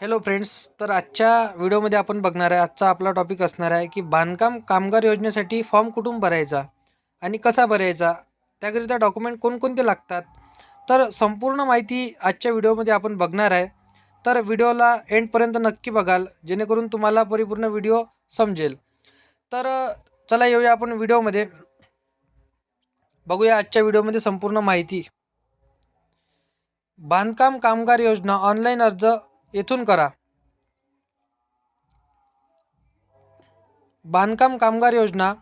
Hello friends तर आजच्या व्हिडिओमध्ये आपण बघणार आहे आजचा आपला टॉपिक असणार आहे की बांधकाम कामगार योजनेसाठी फॉर्म कुठून भरायचा आणि कसा भरायचा त्याकरिता डॉक्युमेंट कोणकोणते लागतात? तर संपूर्ण माहिती आजच्या व्हिडिओमध्ये आपण बघणार आहे. तर व्हिडिओला एंडपर्यंत नक्की बघाल जेणेकरून तुम्हाला परिपूर्ण व्हिडिओ समजेल. तर चला येऊया आपण व्हिडिओमध्ये. बघूया आजच्या व्हिडिओमध्ये संपूर्ण माहिती. बांधकाम कामगार योजना ऑनलाईन अर्ज येथून करा. बांधकाम कामगार योजना.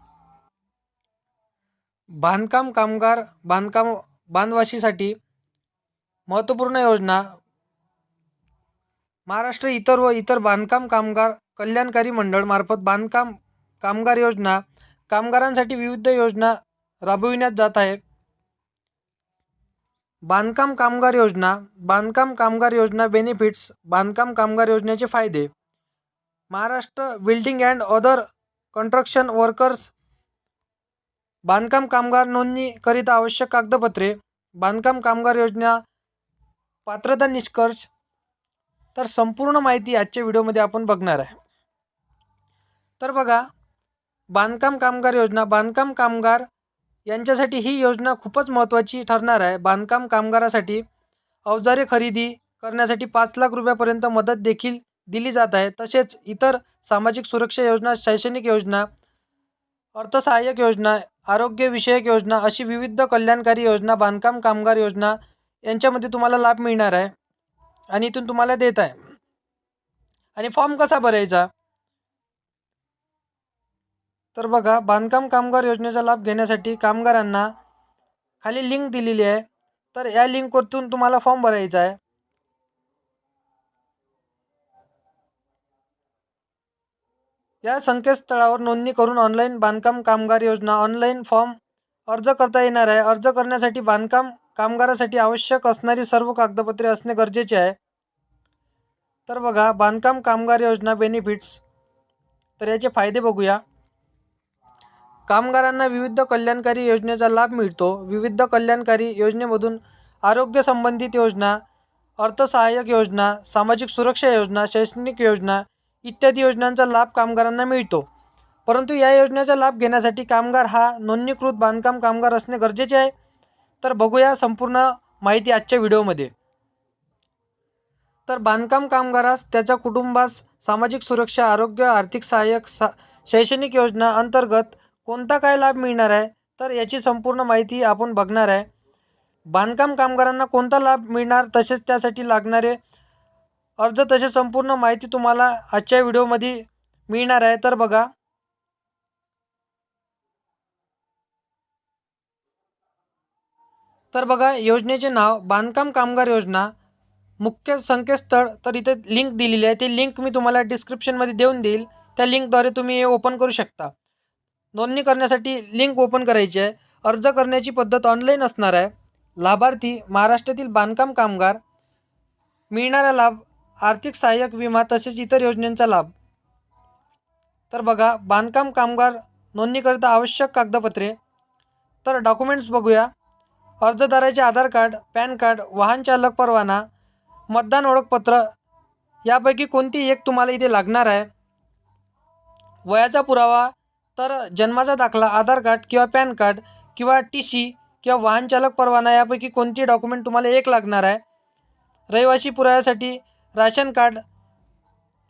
बांधकाम कामगार बांधकाम बांधवाशीसाठी महत्त्वपूर्ण योजना. महाराष्ट्र इतर व इतर बांधकाम कामगार कल्याणकारी मंडळमार्फत बांधकाम कामगार योजना. कामगारांसाठी विविध योजना राबविण्यात जात आहे. बांधकाम कामगार योजना बांधकाम कामगार योजना बेनिफिट्स बांधकाम कामगार योजनेचे फायदे. Maharashtra building and other construction workers बांधकाम कामगार नोंदणीकरिता आवश्यक कागदपत्रे बांधकाम कामगार योजना पात्रता निष्कर्ष. तर संपूर्ण माहिती आजच्या व्हिडिओमध्ये आपण बघणार आहे. तर बघा बांधकाम कामगार योजना बांधकाम कामगार यांच्यासाठी ही योजना खूपच महत्त्वाची ठरणार आहे. बांधकाम कामगारासाठी अवजारे खरेदी करण्यासाठी पाच लाख रुपयापर्यंत मदत देखील दिली जात आहे. तसेच इतर सामाजिक सुरक्षा योजना शैक्षणिक योजना अर्थसहाय्यक योजना आरोग्यविषयक योजना अशी विविध कल्याणकारी योजना बांधकाम कामगार योजना यांच्यामध्ये तुम्हाला लाभ मिळणार आहे आणि इथून तुम्हाला देत आहे. आणि फॉर्म कसा भरायचा? तर बघा बांधकाम कामगार योजनेचा लाभ घेण्यासाठी कामगारांना खाली लिंक दिलेली आहे. तर या लिंकवरतून तुम्हाला फॉर्म भरायचा आहे. या संकेतस्थळावर नोंदणी करून ऑनलाईन बांधकाम कामगार योजना ऑनलाईन फॉर्म अर्ज करता येणार आहे. अर्ज करण्यासाठी बांधकाम कामगारासाठी आवश्यक असणारी सर्व कागदपत्रे असणे गरजेचे आहे. तर बघा बांधकाम कामगार योजना बेनिफिट्स तर याचे फायदे बघूया. कामगारांना विविध कल्याणकारी योजनेचा लाभ मिळतो. विविध कल्याणकारी योजनेमधून आरोग्य संबंधित योजना अर्थसहाय्यक योजना सामाजिक सुरक्षा योजना शैक्षणिक योजना इत्यादी योजनांचा लाभ कामगारांना मिळतो. परंतु या योजनेचा लाभ घेण्यासाठी कामगार हा नोंदणीकृत बांधकाम कामगार असणे गरजेचे आहे. तर बघूया संपूर्ण माहिती आजच्या व्हिडिओमध्ये. तर बांधकाम कामगारास त्याच्या कुटुंबास सामाजिक सुरक्षा आरोग्य आर्थिक सहाय्यक सा शैक्षणिक योजना अंतर्गत कोणता काय लाभ मिळणार आहे? तर याची संपूर्ण माहिती आपण बघणार आहे. बांधकाम कामगारांना कोणता लाभ मिळणार तसेच त्यासाठी लागणारे अर्ज तसे संपूर्ण माहिती तुम्हाला आजच्या व्हिडिओमध्ये मिळणार आहे. तर बघा. तर बघा योजनेचे नाव बांधकाम कामगार योजना मुख्य संकेतस्थळ तर इथे लिंक दिलेली आहे. ते लिंक मी तुम्हाला डिस्क्रिप्शनमध्ये देऊन देईल. त्या लिंकद्वारे तुम्ही हे ओपन करू शकता. नोंदणी करण्यासाठी लिंक ओपन करायची आहे. अर्ज करण्याची पद्धत ऑनलाईन असणार आहे. लाभार्थी महाराष्ट्रातील बांधकाम कामगार मिळणारा लाभ आर्थिक सहाय्यक विमा तसेच इतर योजनांचा लाभ. तर बघा बांधकाम कामगार नोंदणीकरिता आवश्यक कागदपत्रे. तर डॉक्युमेंट्स बघूया. अर्जदाराचे आधार कार्ड पॅन कार्ड वाहन चालक परवाना मतदान ओळखपत्र यापैकी कोणती एक तुम्हाला इथे लागणार आहे? वयाचा पुरावा तर जन्माचा दाखला आधार कार्ड किंवा पॅन कार्ड किंवा टी सी किंवा वाहन चालक परवाना यापैकी कोणती डॉक्युमेंट तुम्हाला एक लागणार आहे? रहिवासी पुराव्यासाठी राशन कार्ड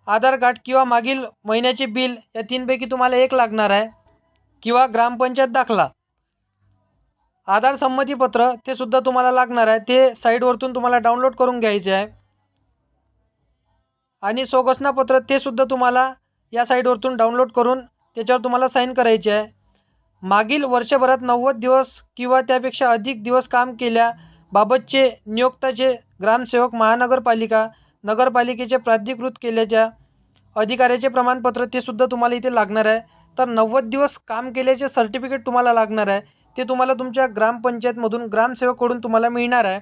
आधार कार्ड किंवा मागील महिन्याचे बिल या तीनपैकी तुम्हाला एक लागणार आहे. किंवा ग्रामपंचायत दाखला आधार संमतीपत्र ते सुद्धा तुम्हाला लागणार आहे. ते साईडवरतून तुम्हाला डाउनलोड करून घ्यायचे आहे. आणि स्वघोषणापत्र ते सुद्धा तुम्हाला या साईडवरतून डाउनलोड करून त्याच्यावर तुम्हाला साईन करायची आहे. मागील वर्षभरात नव्वद दिवस किंवा त्यापेक्षा अधिक दिवस काम केल्याबाबतचे नियोक्ताचे ग्रामसेवक महानगरपालिका नगरपालिकेचे प्राधिकृत केल्याच्या अधिकाऱ्याचे प्रमाणपत्र ते सुद्धा तुम्हाला इथे लागणार आहे. तर नव्वद दिवस काम केल्याचे सर्टिफिकेट तुम्हाला लागणार आहे. ते तुम्हाला तुमच्या ग्रामपंचायतमधून ग्रामसेवककडून तुम्हाला मिळणार आहे.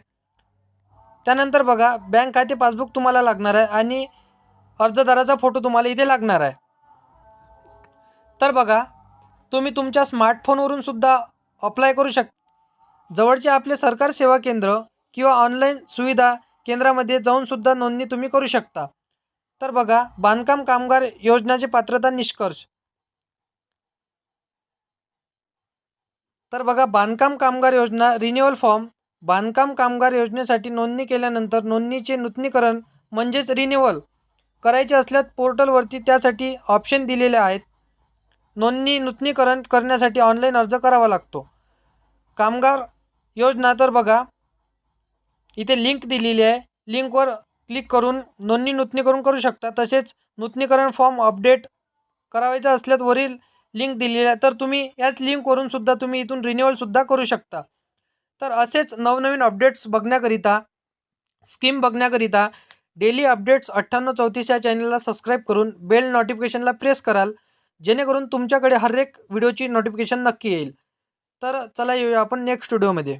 त्यानंतर बघा बँक खाते पासबुक तुम्हाला लागणार आहे आणि अर्जदाराचा फोटो तुम्हाला इथे लागणार आहे. तर बघा तुम्ही तुमच्या स्मार्टफोनवरून सुद्धा अप्लाय करू शक जवळचे आपले सरकार सेवा केंद्र किंवा ऑनलाईन सुविधा केंद्रामध्ये जाऊनसुद्धा नोंदणी तुम्ही करू शकता. तर बघा बांधकाम कामगार योजनाचे पात्रता निष्कर्ष. तर बघा बांधकाम कामगार योजना रिन्युअल फॉर्म बांधकाम कामगार योजनेसाठी नोंदणी केल्यानंतर नोंदणीचे नूतनीकरण म्हणजेच रिन्युअल करायचे असल्यास पोर्टलवरती त्यासाठी ऑप्शन दिलेले आहेत. नोंदणी नूतनीकरण करण्यासाठी ऑनलाईन अर्ज करावा लागतो. कामगार योजना तर बघा इथे लिंक दिलेली आहे. लिंकवर क्लिक करून नोंदणी नूतनीकरण करू शकता. तसेच नूतनीकरण फॉर्म अपडेट करावायचा असल्यास वरील लिंक दिलेली आहे तर तुम्ही याच लिंकवरून सुद्धा तुम्ही इथून रिन्युअलसुद्धा करू शकता. तर असेच नवनवीन अपडेट्स बघण्याकरिता स्कीम बघण्याकरिता डेली अपडेट्स अठ्ठ्याण्णव चौतीस या चॅनलला सबस्क्राईब करून बेल नोटिफिकेशनला प्रेस कराल. जेणेकरून तुमच्याकडे हर एक व्हिडिओची नोटिफिकेशन नक्की येईल. तर चला येऊया आपण नेक्स्ट व्हिडिओमध्ये